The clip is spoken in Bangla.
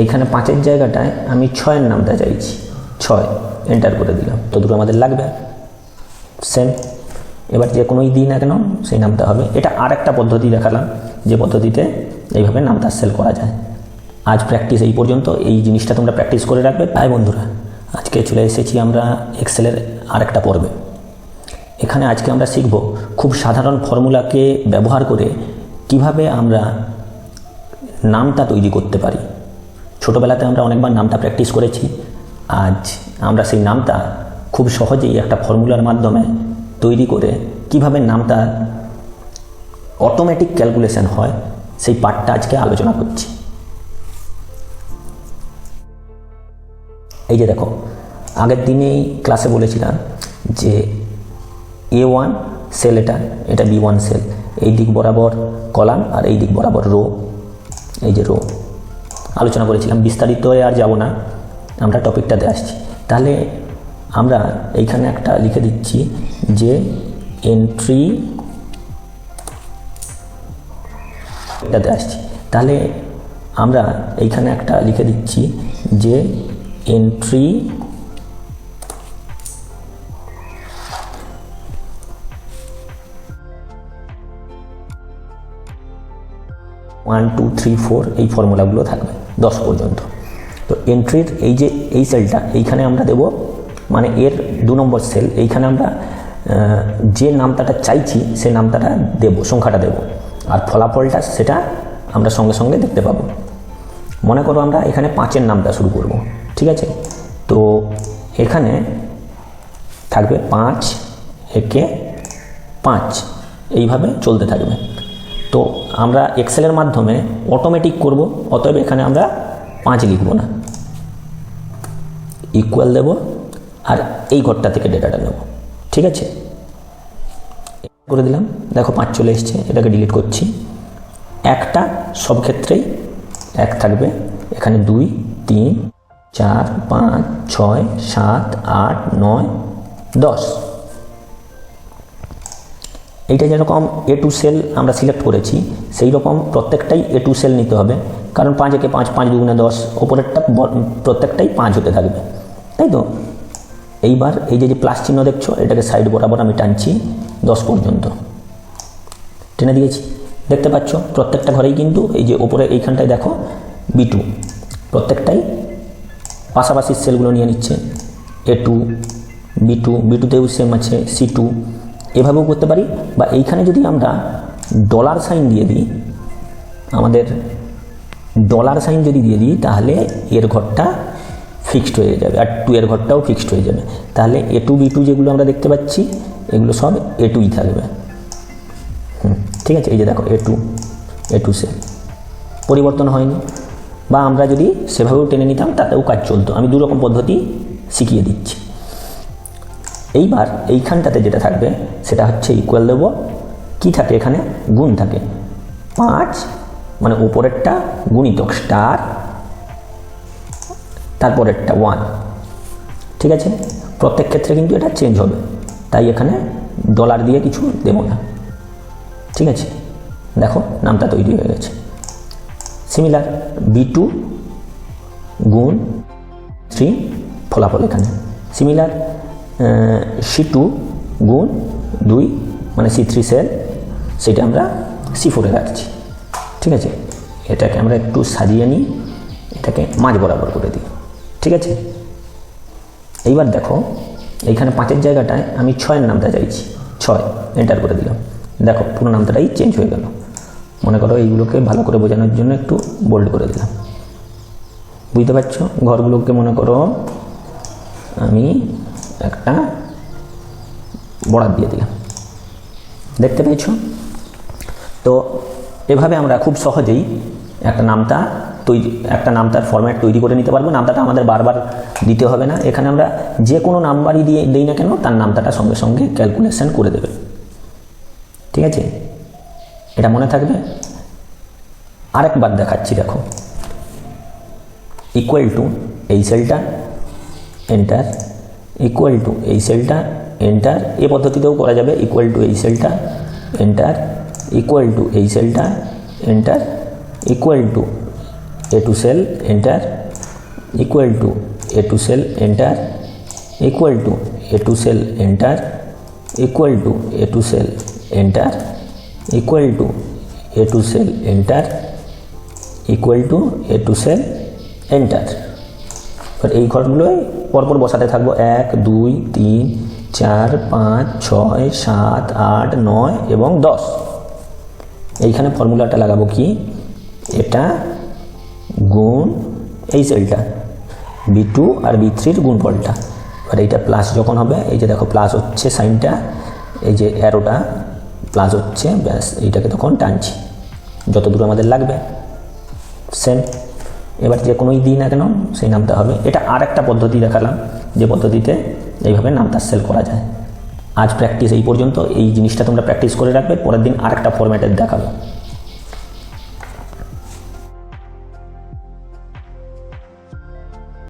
এইখানে পাঁচের জায়গাটায় আমি ছয়ের নামটা চাইছি। ছয় এন্টার করে দিলাম। তো দুটো আমাদের লাগবে। সেম এবার যে কোনোই দিই না কেন, সেই নামটা হবে। এটা আর একটা পদ্ধতি দেখালাম, যে পদ্ধতিতে এইভাবে নামটা সেল করা যায়। আজ প্র্যাকটিস এই পর্যন্ত। এই জিনিসটা তোমরা প্র্যাকটিস করে রাখবে। তাই বন্ধুরা, আজকে চলে এসেছি আমরা এক্সেলের আরেকটা পর্বে। এখানে আজকে আমরা শিখব খুব সাধারণ ফর্মুলাকে ব্যবহার করে কীভাবে আমরা নামটা তৈরি করতে পারি। ছোটোবেলাতে আমরা অনেকবার নামটা প্র্যাকটিস করেছি। আজ আমরা সেই নামটা খুব সহজেই একটা ফর্মুলার মাধ্যমে তৈরি করে কীভাবে নামটা অটোমেটিক ক্যালকুলেশন হয়, সেই পার্টটা আজকে আলোচনা করছি। এই যে দেখো, আগের দিনেই ক্লাসে বলেছিলাম যে এ ওয়ান সেল এটা এটা বি ওয়ান সেল এই দিক বরাবর কলাম আর এই দিক বরাবর রো এই যে রো আলোচনা করেছিলাম, বিস্তারিত আর যাব না, আমরা টপিকটাতে আসছি। তাহলে আমরা এইখানে একটা লিখে দিচ্ছি যে এন্ট্রি এটাতে আসছি। তাহলে আমরা এইখানে একটা লিখে দিচ্ছি যে entry one two three four এই ফর্মুলাগুলো থাকবে, দশ পর্যন্ত। তো এন্ট্রির এই যে, এই সেলটা এইখানে আমরা দেব মানে এর দু নম্বর সেল এইখানে আমরা যে নামটাটা চাইছি, সে নামটাটা দেব, সংখ্যাটা দেব। আর ফলাফলটা সেটা আমরা সঙ্গে সঙ্গে দেখতে পাবো। মনে করো আমরা এখানে পাঁচের নামটা শুরু করব, ঠিক আছে? তো এখানে থাকবে পাঁচ, একে পাঁচ, এইভাবে চলতে থাকবে। আমরা এক্সেলের মাধ্যমে অটোমেটিক করব, অতএব এখানে আমরা পাঁচ লিখব না। ইকুয়াল দেব আর এই ঘরটা থেকে ডেটাটা নেব। ঠিক আছে? করে দিলাম। দেখো পাঁচ চলে এসছে, এটাকে ডিলিট করছি। একটা সব ক্ষেত্রেই এক থাকবে। এখানে দুই, তিন, চার, পাঁচ, ছয়, সাত, আট, নয়, দশ। এইটা যেরকম এ টু সেল আমরা সিলেক্ট করেছি সেই রকম প্রত্যেকটাই এ টু সেল নিতে হবে। কারণ পাঁচ একে পাঁচ পাঁচ দুগুণে দশ, ওপরেরটা প্রত্যেকটাই পাঁচ হতে থাকবে। তাই তো? এইবার এই যে যে প্লাস চিহ্ন দেখছ, এটাকে সাইড বরাবর আমি টানছি দশ পর্যন্ত। টেনে দিয়েছি। দেখতে পাচ্ছ, প্রত্যেকটা ঘরেই কিন্তু এই যে ওপরে এইখানটায় দেখো বি টু প্রত্যেকটাই পাশাপাশি সেলগুলো নিয়ে নিচ্ছে। A two B two B টুতেও same আছে সি টু এভাবেও করতে পারি। বা এইখানে যদি আমরা ডলার সাইন দিয়ে দিই আমাদের ডলার সাইন যদি দিয়ে দিই তাহলে এর ঘরটা ফিক্সড হয়ে যাবে। আর টু এর ঘরটাও ফিক্সড হয়ে যাবে। তাহলে এ টু বি টু যেগুলো আমরা দেখতে পাচ্ছি এগুলো সব এ টুই থাকবে। হুম, ঠিক আছে? এই যে দেখো এ টু এ টু সে পরিবর্তন হয়নি। বা আমরা যদি সেভাবেও টেনে নিতাম তাতেও কাজ চলতো। আমি দুরকম পদ্ধতি শিখিয়ে দিচ্ছি। এইবার এইখানটাতে যেটা থাকবে, সেটা হচ্ছে ইকুয়াল দেবো। কি থাকে এখানে? গুণ থাকে। পাঁচ মানে উপরেরটা গুণিতক স্টার তারপরেরটা ওয়ান ঠিক আছে? প্রত্যেক ক্ষেত্রে কিন্তু এটা চেঞ্জ হবে। তাই এখানে ডলার দিয়ে কিছু দেব না। ঠিক আছে? দেখো, নামটা তৈরি হয়ে গেছে। সিমিলার বি টু গুণ থ্রি ফলাফল এখানে। সিমিলার সি টু গুণ দুই মানে সি থ্রি সেল সেটা আমরা সি ফোরে রাখছি। ঠিক আছে? এটাকে আমরা একটু সাজিয়ে নিই, এটাকে মাঝ বরাবর করে দিই। ঠিক আছে? এইবার দেখো, এইখানে পাঁচের জায়গাটায় আমি ছয়ের নামটা চাইছি। ছয় এন্টার করে দিলাম। দেখো, পুরো নামটাই চেঞ্জ হয়ে গেল। মনে করো এইগুলোকে ভালো করে বোঝানোর জন্য একটু বোল্ড করে দিলাম। বুঝতে পারছ? ঘরগুলোকে মনে করো আমি একটা বরাদ দিয়ে দিলাম। দেখতে পেয়েছ? তো এভাবে আমরা খুব সহজেই একটা নামটা তৈরি, একটা নামটার ফরম্যাট তৈরি করে নিতে পারব। নামটাটা আমাদের বারবার দিতে হবে না। এখানে আমরা যে কোনো নাম্বারই দিয়ে দিই না কেন, তার নামটাটা সঙ্গে সঙ্গে ক্যালকুলেশন করে দেবে। ঠিক আছে? এটা মনে থাকবে? আরেকবার দেখাচ্ছি, দেখো। ইকুয়াল টু এই সেলটা এন্টার ইকুয়াল টু এই সেলটা এন্টার এ পদ্ধতিতেও করা যাবে ইকুয়াল টু এই সেলটা এন্টার ইকুয়াল টু এই সেলটা enter equal to A two cell enter equal to A two cell enter equal to A two cell enter equal to A two cell enter equal to A two cell enter equal to A two cell enter এবার এই ঘরগুলোই পরপর বসাতে থাকব এক, দুই, তিন, চার, পাঁচ, ছয়, সাত, আট, নয় এবং দশ। এইখানে ফর্মুলাটা লাগাবো কি? এটা গুণ এই সেলটা, বি টু আর বি থ্রির গুণফলটা। এবার এইটা প্লাস যখন হবে, এই যে দেখো প্লাস হচ্ছে সাইনটা, এই যে অ্যারোটা প্লাস হচ্ছে, ব্যাস, এইটাকে তখন টানছি। যত দূর আমাদের লাগবে সেম এবার যে কোনোই দিই না কেন সেই নামতে হবে। এটা আর একটা পদ্ধতি দেখালাম, যে পদ্ধতিতে এইভাবে নামটা সেল করা যায়। আজ প্র্যাকটিস এই পর্যন্ত, এই জিনিসটা তোমরা প্র্যাকটিস করে রাখবে, পরের দিন আর একটা ফরম্যাটের দেখাবো।